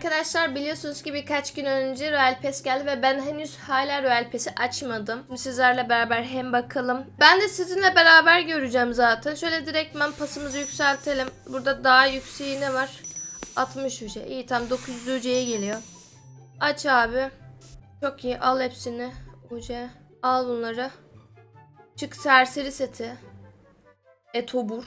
Arkadaşlar biliyorsunuz ki birkaç gün önce Royal Pass geldi ve ben henüz hala Royal Pass'i açmadım. Şimdi sizlerle beraber hem bakalım. Ben de sizinle beraber göreceğim zaten. Şöyle direktmen pasımızı yükseltelim. Burada daha yükseği ne var? 60 UC. İyi tamam 900 UC'ye geliyor. Aç abi. Çok iyi al hepsini. UC. Al bunları. Çık serseri seti. Etobur.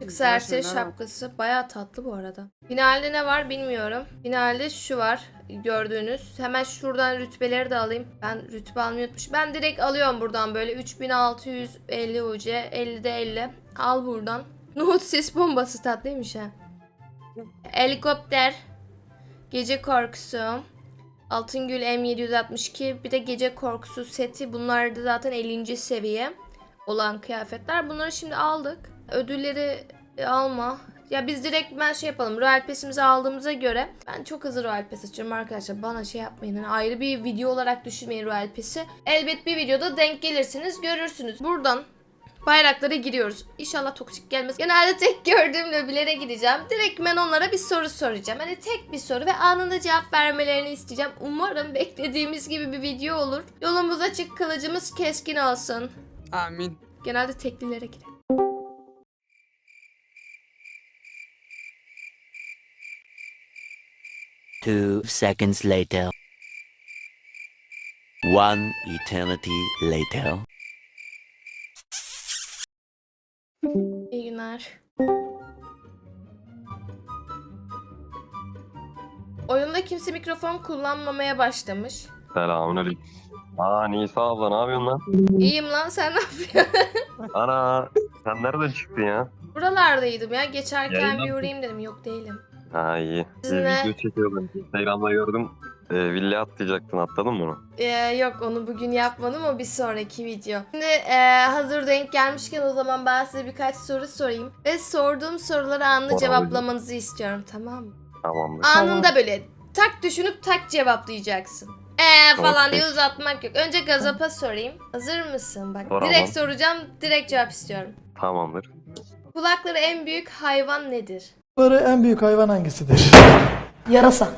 Çık serseri şapkası. Bayağı tatlı bu arada. Finalde ne var bilmiyorum. Finalde şu var gördüğünüz. Hemen şuradan rütbeleri de alayım. Ben rütbe almayı unutmuşum. Ben direkt alıyorum buradan böyle 3650 UC. 50'de 50. Al buradan. Nohut ses bombası tatlıymış ha. Helikopter. Gece korkusu. Altıngül M762 bir de gece korkusu seti bunlar da zaten 50. seviye olan kıyafetler. Bunları şimdi aldık. Ödülleri e, alma. Ya biz direkt ben şey yapalım. Royal Pass'imizi aldığımıza göre ben çok hızlı Royal Pass açıyorum arkadaşlar. Bana şey yapmayın. hani ayrı bir video olarak düşünmeyin Royal Pass'i. Elbet bir videoda denk gelirsiniz. Görürsünüz. Buradan bayraklara giriyoruz. İnşallah toksik gelmez. Genelde tek gördüğüm lobilere gideceğim. Direkt ben onlara bir soru soracağım. Hani tek bir soru ve anında cevap vermelerini isteyeceğim. Umarım beklediğimiz gibi bir video olur. Yolumuz açık, kılıcımız keskin olsun. Amin. Genelde teklilere girelim. Two seconds later. One eternity later. İyi günler. Oyunda kimse mikrofon kullanmamaya başlamış. Selamünaleyküm. Aa Nisa abla ne yapıyorsun lan? İyiyim lan sen ne yapıyorsun? Ana sen nereden çıktın ya? Buralardaydım ya. Geçerken Yayından bir uğrayayım dedim. Yok değilim. Ha iyi. Bir Sizinle- video çekiyordum. Instagram'da gördüm. E, villa atlayacaktın atladın mı onu? Ee, yok onu bugün yapmadım o bir sonraki video. Şimdi ee, hazır denk gelmişken o zaman ben size birkaç soru sorayım. Ve sorduğum soruları anında Sor cevaplamanızı istiyorum tamam mı? Tamamdır. Anında böyle tak düşünüp tak cevaplayacaksın. Eee falan Okey. diye uzatmak yok. Önce gazapa sorayım. Hazır mısın? Bak Tamam. direkt soracağım. Direkt cevap istiyorum. Tamamdır. Kulakları en büyük hayvan nedir? Kulakları en büyük hayvan hangisidir? Yarasa.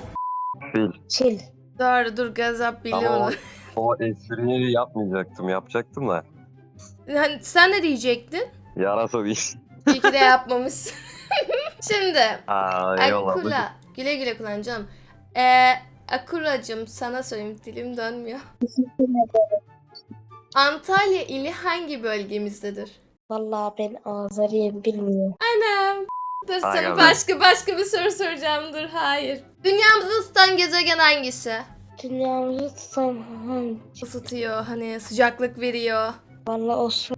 Fil. Çil. Doğru dur gazap Ama o, onu. o espriyi yapmayacaktım. Yapacaktım da. Hani sen ne diyecektin? Yarasa değil. İyi ki de yapmamışsın. Şimdi Aa eyvallah. Akula. Güle güle kullan canım. Ee, Akulacım sana söyleyeyim dilim dönmüyor. Antalya ili hangi bölgemizdedir? Vallahi ben Azeriyim bilmiyorum. Anam. Dur sana başka başka bir soru soracağım. Dur hayır. Dünyamızı ısıtan gezegen hangisi? Dünyamızı tutan hangi? Isıtıyor hani sıcaklık veriyor. Vallahi o sor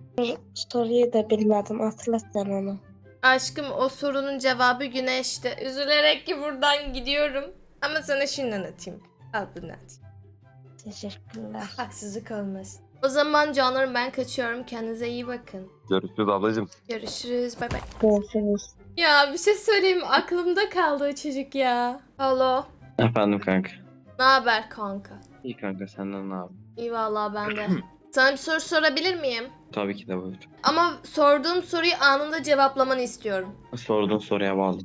soruyu da bilmedim. Hatırlat sen onu. Aşkım o sorunun cevabı güneşte. Üzülerek ki buradan gidiyorum. Ama sana şunu anlatayım. Al bunu anlatayım. Teşekkürler. Haksızlık olmaz. O zaman canlarım ben kaçıyorum. Kendinize iyi bakın. Görüşürüz ablacığım. Görüşürüz. Bay bay. Görüşürüz. Ya bir şey söyleyeyim aklımda kaldı o çocuk ya. Alo. Efendim kanka. Ne haber kanka? İyi kanka senden ne abi? İyi vallahi ben de. Sana bir soru sorabilir miyim? Tabii ki de buyur. Ama sorduğum soruyu anında cevaplamanı istiyorum. Sorduğun soruya bağlı.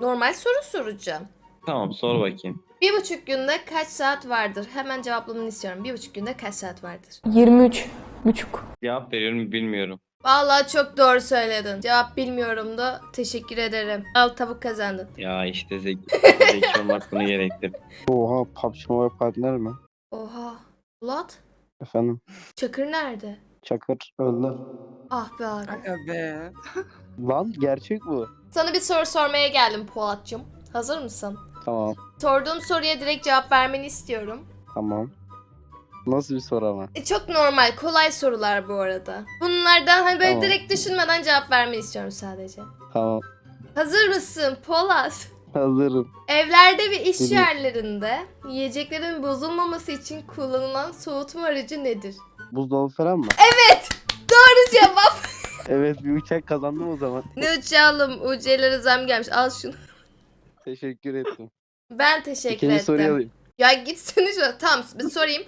Normal soru soracağım. Tamam sor bakayım. Bir buçuk günde kaç saat vardır? Hemen cevaplamanı istiyorum. Bir buçuk günde kaç saat vardır? 23 buçuk. Cevap veriyorum bilmiyorum. Vallahi çok doğru söyledin. Cevap bilmiyorum da teşekkür ederim. Al tavuk kazandın. Ya işte zeki, zeki olmak bunu gerektir. Oha PUBG Mobile partner mi? Oha. Ulat. Efendim Çakır nerede? Çakır öldü. Ah be abi. Aga be. Lan gerçek bu. Sana bir soru sormaya geldim Polat'cığım. Hazır mısın? Tamam Sorduğum soruya direkt cevap vermeni istiyorum. tamam. Nasıl bir soru ama? E, çok normal, kolay sorular bu arada. Bunlardan hani böyle Tamam. direkt düşünmeden cevap vermeni istiyorum sadece. Tamam Hazır mısın Polat? hazırım. Evlerde ve iş Dinliyorum. yerlerinde yiyeceklerin bozulmaması için kullanılan soğutma aracı nedir? Buzdolabı falan mı? Doğru cevap. Evet bir uçak kazandım o zaman. ne uçalım? UC'lere zam gelmiş. Al şunu. Teşekkür ettim. Ben teşekkür İkinci ettim. soruyu alayım. Ya gitsene şu. Tamam bir sorayım.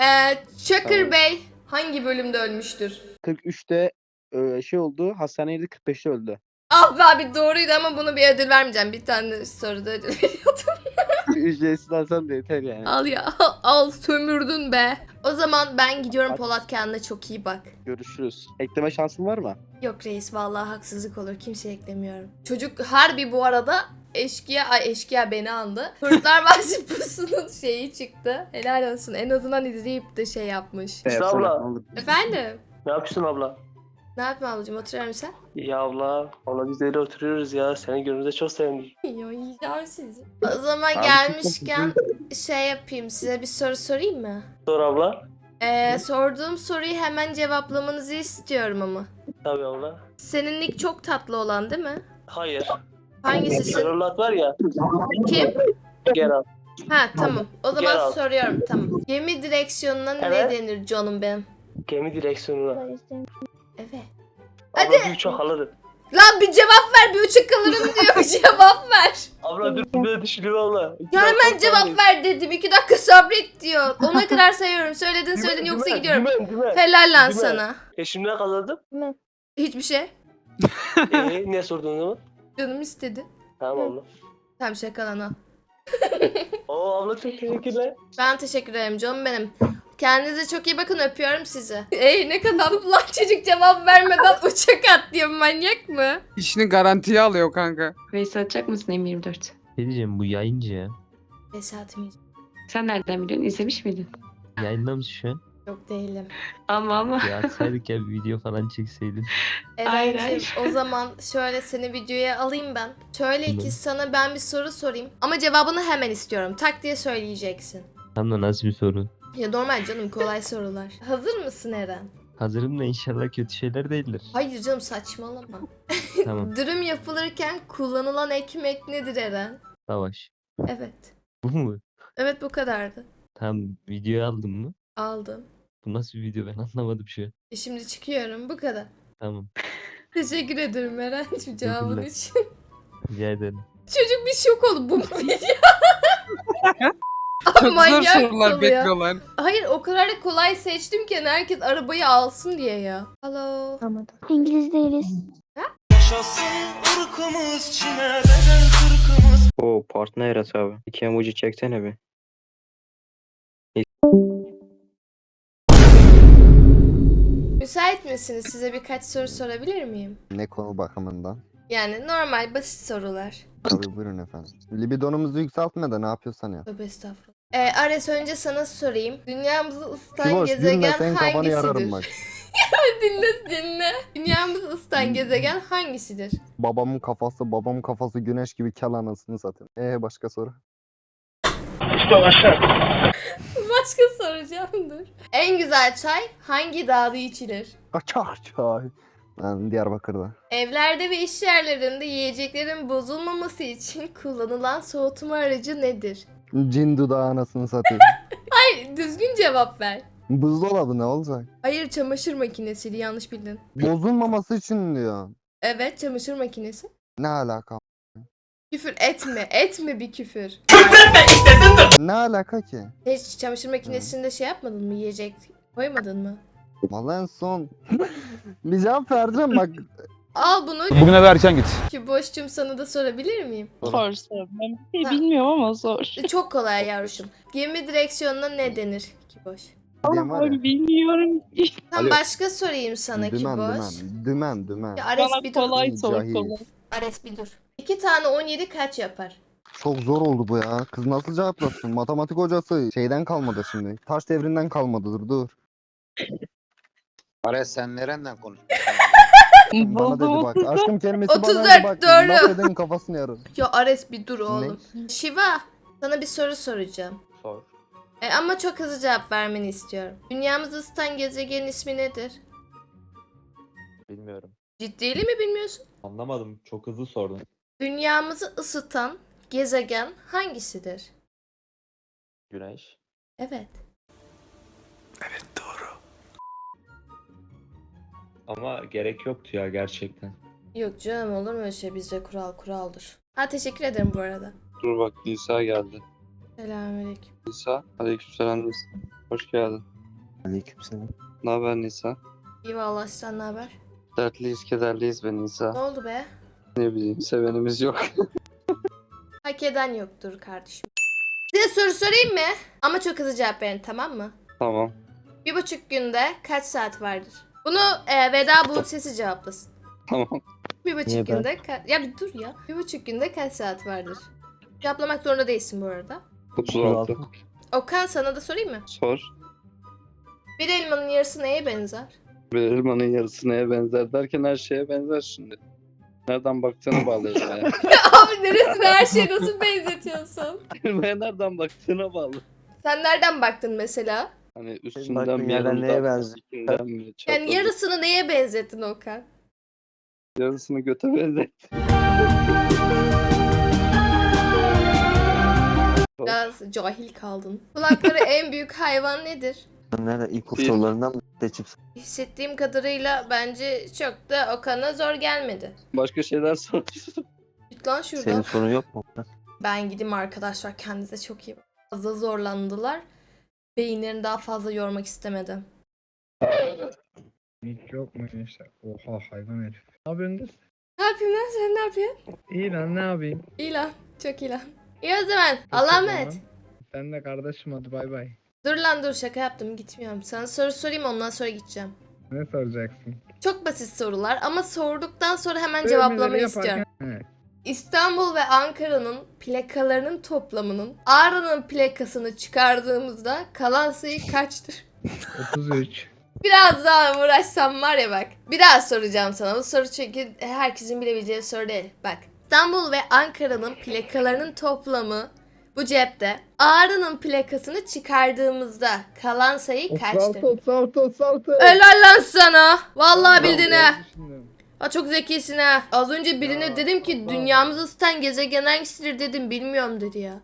ee, Çakır Tamam. Bey hangi bölümde ölmüştür? 43'te e, şey oldu hastanede 45'te öldü. Ah be abi doğruydu ama bunu bir ödül vermeyeceğim. Bir tane soruda ödül veriyordum. Ücretsiz alsam da yeter yani. Al ya al sömürdün be. O zaman ben gidiyorum Polat kendine çok iyi bak. Görüşürüz. Ekleme şansın var mı? Yok reis vallahi haksızlık olur kimseye eklemiyorum. Çocuk harbi bu arada eşkıya ay eşkıya beni andı. Kurtlar Vadisi pusunun şeyi çıktı. Helal olsun en azından izleyip de şey yapmış. Sonra olur. Efendim? Ne yapıyorsun abla? Ne yapayım ablacığım oturuyorum sen? Ya abla, abla biz de öyle oturuyoruz ya. Seni gördüğümüzde çok sevindik. Ya yiyeceğim sizi. O zaman Abi, gelmişken şey yapayım size bir soru sorayım mı? Sor abla. Ee, sorduğum soruyu hemen cevaplamanızı istiyorum ama. Tabii abla. Senin nick çok tatlı olan değil mi? Hayır. Hangisisin? Serhat var ya. Kim? Geralt. Ha tamam. O zaman Geralt. soruyorum tamam. Gemi direksiyonuna Evet. ne denir canım benim? Gemi direksiyonuna. Evet. Abla bir uçak alırım. Lan bir cevap ver bir uçak alırım diyor bir cevap ver. Abla dur bir düşünüyorum abla. İki Ya hemen cevap ver dedim. iki dakika sabret diyor. Ona kadar sayıyorum. Söyledin söyledin yoksa gidiyorum. Dümen, dümen. Helal lan Dümen. sana. E şimdi ne kazandım? Hiçbir şey. Eee ne sordun o zaman? Canım istedi. Tamam abla. Tamam şaka lan al. Oo abla çok teşekkürler. Ben teşekkür ederim canım benim. Kendinize çok iyi bakın öpüyorum sizi. Ey ne kadar lan çocuk cevap vermeden uçak atlıyor manyak mı? İşini garantiye alıyor kanka. Reis atacak mısın M24? Ne diyeceğim bu yayıncı ya. Esatmayacağım. Sen nereden biliyorsun? İzlemiş miydin? Yayında mısın şu an? Yok değilim. Ama ama. Ya atsaydık ya bir video falan çekseydin. Hayır, Eren'cim o zaman şöyle seni videoya alayım ben. Şöyle ki Tamam. sana ben bir soru sorayım. Ama cevabını hemen istiyorum. Tak diye söyleyeceksin. Tam da nasıl bir soru? Ya normal canım kolay sorular. Hazır mısın Eren? Hazırım da inşallah kötü şeyler değildir. Hayır canım saçmalama. Tamam. Dürüm yapılırken kullanılan ekmek nedir Eren? Savaş. Evet. Bu mu? Evet bu kadardı. Tamam videoyu aldın mı? Aldım. Bu nasıl bir video ben anlamadım şu an. E şimdi çıkıyorum bu kadar. Tamam. Teşekkür ederim Eren şu cevabın Teşekkürler. için. Rica ederim. Çocuk bir şok oldu bu video. Çok zor manyak sorular bekliyorlar. Hayır o kadar da kolay seçtim ki hani herkes arabayı alsın diye ya. Hello. İngiliz değiliz. Oo partner yarat abi. İki emoji çeksene bir. Müsait misiniz? Size birkaç soru sorabilir miyim? Ne konu bakımından? Yani normal basit sorular. Tabii buyurun efendim. Libidonumuzu yükseltme de ne yapıyorsan yap. Tövbe estağfurullah. Ee, Ares önce sana sorayım. Dünyamızı ısıtan Kiboş gezegen yararım hangisidir? bak. dinle dinle. Dünyamızı ısıtan gezegen hangisidir? Babamın kafası babamın kafası güneş gibi kel anasını satayım. Ee başka soru? Başka soracağım dur. En güzel çay hangi dağda içilir? Kaçar çay. Ben Diyarbakır'da. Evlerde ve iş yerlerinde yiyeceklerin bozulmaması için kullanılan soğutma aracı nedir? Cin dudağı anasını satayım. Hayır, düzgün cevap ver. Buzdolabı ne olacak? Hayır, çamaşır makinesiydi. Yanlış bildin. Bozulmaması için diyor. Evet, çamaşır makinesi. Ne alaka? Küfür etme, etme bir küfür. Ne alaka ki? Hiç çamaşır makinesinde şey yapmadın mı? Yiyecek koymadın mı? Vallahi en son bir cevap verdim bak. Al bunu Bugün eve erken git. ki boşçum sana da sorabilir miyim? Sor sor. Ben bir şey bilmiyorum ama sor. Çok kolay yavruşum. Gemi direksiyonuna ne denir ki boş? Diyeyim var ya. bilmiyorum. Tam Alo. başka sorayım sana ki Dümen boş. dümen. Dümen dümen. Ya Ares bir dur. kolay sor Cahil. kolay. Ares bir dur. 2 tane 17 kaç yapar? Çok zor oldu bu ya. Kız nasıl cevaplasın? Matematik hocası şeyden kalmadı şimdi. Taş devrinden kalmadı dur dur. Ares sen nereden konuşuyorsun? Bana dedi bak. Aşkım kelimesi 34, bana dedi bak. doğru. Laf edenin kafasını yarın. Ya Ares bir dur oğlum. Şiva sana bir soru soracağım. Sor. E, ama çok hızlı cevap vermeni istiyorum. Dünyamızı ısıtan gezegenin ismi nedir? Bilmiyorum. Ciddili mi bilmiyorsun? Anlamadım. Çok hızlı sordun. Dünyamızı ısıtan gezegen hangisidir? Güneş. Evet. Ama gerek yoktu ya gerçekten. Yok canım olur mu öyle şey bizde kural kuraldır. Ha teşekkür ederim bu arada. Dur bak Nisa geldi. Selamünaleyküm. Nisa. Aleykümselam Nisa. Hoş geldin. Aleykümselam. Ne haber Nisa? İyi vallahi sen ne haber? Dertliyiz, kederliyiz be Ne Nisa. oldu be? Ne bileyim sevenimiz yok. Hak eden yoktur kardeşim. Size soru sorayım mı? Ama çok hızlı cevap verin tamam mı? tamam. Bir buçuk günde kaç saat vardır? Bunu e, Veda Bulut sesi cevaplasın. Tamam. Bir buçuk Niye ben? günde ka- Ya bir dur ya. Bir buçuk günde kaç saat vardır? Cevaplamak zorunda değilsin bu arada. 36. Okan sana da sorayım mı? Sor. Bir elmanın yarısı neye benzer? Bir elmanın yarısı neye benzer derken her şeye benzer şimdi. Nereden baktığına bağlı elmaya. Abi neresine her şeyi nasıl benzetiyorsun? elmaya nereden baktığına bağlı. Sen nereden baktın mesela? Hani üstünden mi yerden yanından neye mı, mi, Yani yarısını neye benzettin Okan? yarısını göte benzet. Biraz cahil kaldın. Kulakları en büyük hayvan nedir? Nerede ilk Bir- sorularından seçip Hissettiğim kadarıyla bence çok da Okan'a zor gelmedi. Başka şeyler sor. Git lan şuradan. senin sorun yok mu? Ben gideyim arkadaşlar kendinize çok iyi bakın. Fazla zorlandılar. Beyinlerini daha fazla yormak istemedim. Hiç yok mu işte? Oha hayvan herif. Ne yapıyorsunuz? Ne yapayım lan sen ne yapıyorsun? İyi lan ne yapayım? İyi lan. Çok iyi lan. İyi o zaman. Allah'a emanet. Sen de kardeşim hadi bay bay. Dur lan dur şaka yaptım gitmiyorum. Sana soru sorayım ondan sonra gideceğim. Ne soracaksın? Çok basit sorular ama sorduktan sonra hemen cevaplamanı Övmeleri istiyorum. yaparken- He. İstanbul ve Ankara'nın plakalarının toplamının Ağrı'nın plakasını çıkardığımızda kalan sayı kaçtır? 33. Biraz daha uğraşsam var ya bak. Bir daha soracağım sana. Bu soru çünkü herkesin bilebileceği soru değil. Bak. İstanbul ve Ankara'nın plakalarının toplamı bu cepte. Ağrı'nın plakasını çıkardığımızda kalan sayı kaçtır? 36 36 36. Helal lan sana. Vallahi bildin Ha çok zekisin ha. Az önce birine dedim ki dünyamızı ısıtan gezegen hangisidir dedim. Bilmiyorum dedi ya.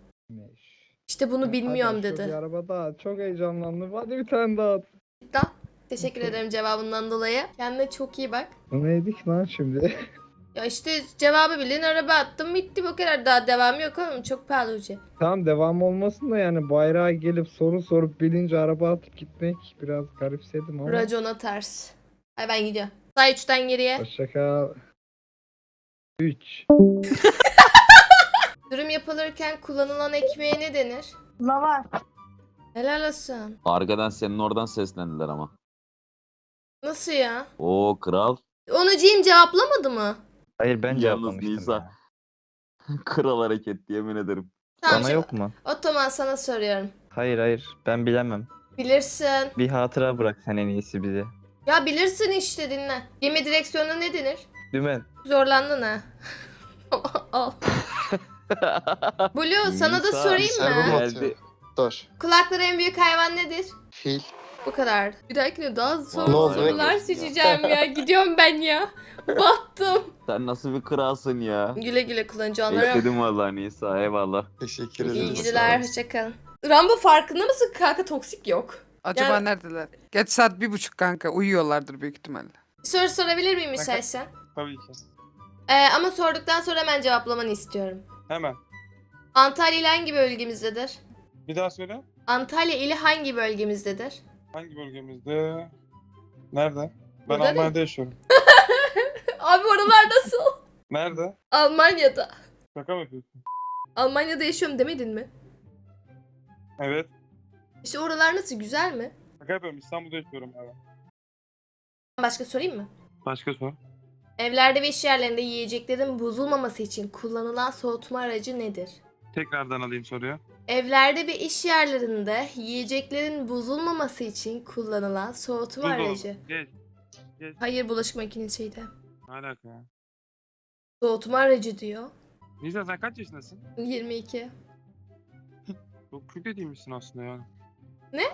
İşte bunu bilmiyorum Hadi, şu Bir dedi. araba daha çok heyecanlandım. Hadi bir tane daha at. Daha. Teşekkür ederim cevabından dolayı. Kendine çok iyi bak. Bu neydik lan şimdi? Ya işte cevabı bilin araba attım bitti bu kadar daha devam yok oğlum çok pahalı hoca. tamam devam olmasın da yani bayrağa gelip soru sorup bilince araba atıp gitmek biraz garipsedim ama. Racona ters. Ay ben gidiyorum. Say 3'ten geriye. Hoşçakal. 3. Dürüm yapılırken kullanılan ekmeğe ne denir? Lava. Helal olsun. Arkadan senin oradan seslendiler ama. Nasıl ya? Oo kral. Onu Cem cevaplamadı mı? Hayır ben Yalnız cevaplamıştım Nisa. ya. Kral hareket yemin ederim. Tamam, Sana şimdi yok mu? O zaman sana soruyorum. Hayır hayır ben bilemem. Bilirsin. Bir hatıra bırak sen en iyisi bize. Ya bilirsin işte dinle. Gemi direksiyonuna ne denir? Dümen. Zorlandın ha. Al. Blue sana da sorayım mı? Geldi. Dur. Kulakları en büyük hayvan nedir? Fil. Bu kadar. Bir dahakine daha zor Ne oldu? sorular seçeceğim ya. Gidiyorum ben ya. Battım. Sen nasıl bir kralsın ya? Güle güle kullanıcı onları. Bekledim vallahi Nisa eyvallah. Teşekkür İyi geceler. Hoşçakalın. Rambo farkında mısın? Kanka toksik yok. Acaba Yani- neredeler? Geç saat bir buçuk kanka. Uyuyorlardır büyük ihtimalle. Bir soru sorabilir miyim müsaitsen? Tabii ki. Ee, ama sorduktan sonra hemen cevaplamanı istiyorum. Hemen. Antalya ili hangi bölgemizdedir? Bir daha söyle. Antalya ili hangi bölgemizdedir? Hangi bölgemizde? Nerede? Ben Burada Almanya'da yaşıyorum. Abi oralar nasıl? Nerede? Almanya'da. Şaka mı yapıyorsun? Almanya'da yaşıyorum demedin mi? Evet. İşte oralar nasıl? Güzel mi? Şaka yapıyorum. İstanbul'da yaşıyorum abi. Başka sorayım mı? Başka sor. Evlerde ve iş yerlerinde yiyeceklerin bozulmaması için kullanılan soğutma aracı nedir? Tekrardan alayım soruyu. Evlerde ve iş yerlerinde yiyeceklerin bozulmaması için kullanılan soğutma aracı. Geç. Hayır bulaşık makinesiydi. Ne alaka ya? Soğutma aracı diyor. Nisa sen kaç yaşındasın? 22. Çok küçük de değilmişsin aslında yani. Ne?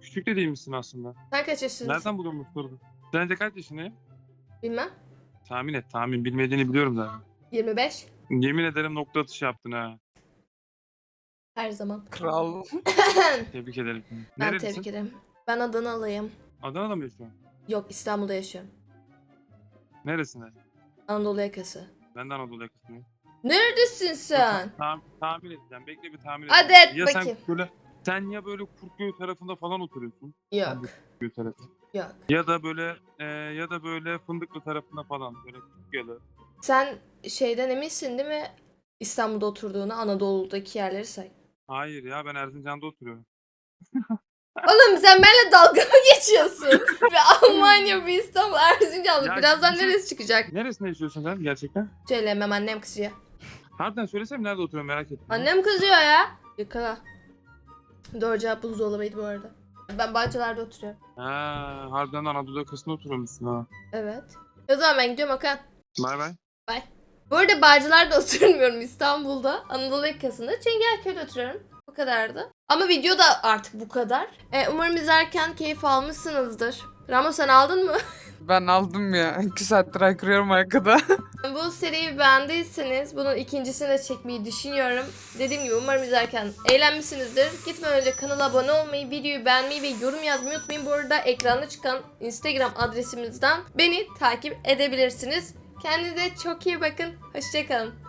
Küçük de değilmişsin aslında. Sen kaç yaşındasın? Nereden buldun bu soruyu? Sence kaç yaşındayım? Bilmem. Tahmin et. Tahmin. Bilmediğini biliyorum zaten. 25. Yemin ederim nokta atışı yaptın ha. Her zaman. Kral. Tebrik ederim. ben Nerelisin? tebrik ederim. Ben Adanalıyım. Adana'da mı yaşıyorsun? Yok İstanbul'da yaşıyorum. Neresinde? Anadolu yakası. Ben de Anadolu yakasındayım. Neredesin sen? Tam, tahmin edeceğim. Bekle bir tahmin Hadi edeceğim. et ya bakayım. Sen böyle, sen ya böyle Kurtköy tarafında falan oturuyorsun. Yok. Kurtköy tarafı. Yok. Ya da böyle e, ya da böyle Fındıklı tarafında falan böyle Küçükyalı. Sen şeyden eminsin değil mi? İstanbul'da oturduğunu, Anadolu'daki yerleri say. Hayır ya ben Erzincan'da oturuyorum. Oğlum sen benimle dalga mı geçiyorsun? bir Almanya, bir İstanbul, Erzincanlı. Ya Birazdan bir şey- neresi çıkacak? Neresinde yaşıyorsun sen gerçekten? Söylemem annem kızıyor. Harbiden söylesem nerede oturuyorum merak ettim. Annem kızıyor ya. Yakala. Doğru cevap buzdolabıydı bu arada. Ben Bağcılar'da oturuyorum. Ha, harbiden Anadolu yakasında oturuyormuşsun ha. Evet. O zaman ben gidiyorum Okan. Bay bay. Bu arada Bağcılar'da oturmuyorum İstanbul'da. Anadolu yakasında. Çengelköy'de oturuyorum. Bu kadardı. Ama video da artık bu kadar. E, umarım izlerken keyif almışsınızdır. Ramo sen aldın mı? Ben aldım ya. 2 saattir haykırıyorum arkada. Bu seriyi beğendiyseniz bunun ikincisini de çekmeyi düşünüyorum. Dediğim gibi umarım izlerken eğlenmişsinizdir. Gitmeden önce kanala abone olmayı, videoyu beğenmeyi ve yorum yazmayı unutmayın. Bu arada ekranda çıkan Instagram adresimizden beni takip edebilirsiniz. Kendinize çok iyi bakın. Hoşçakalın.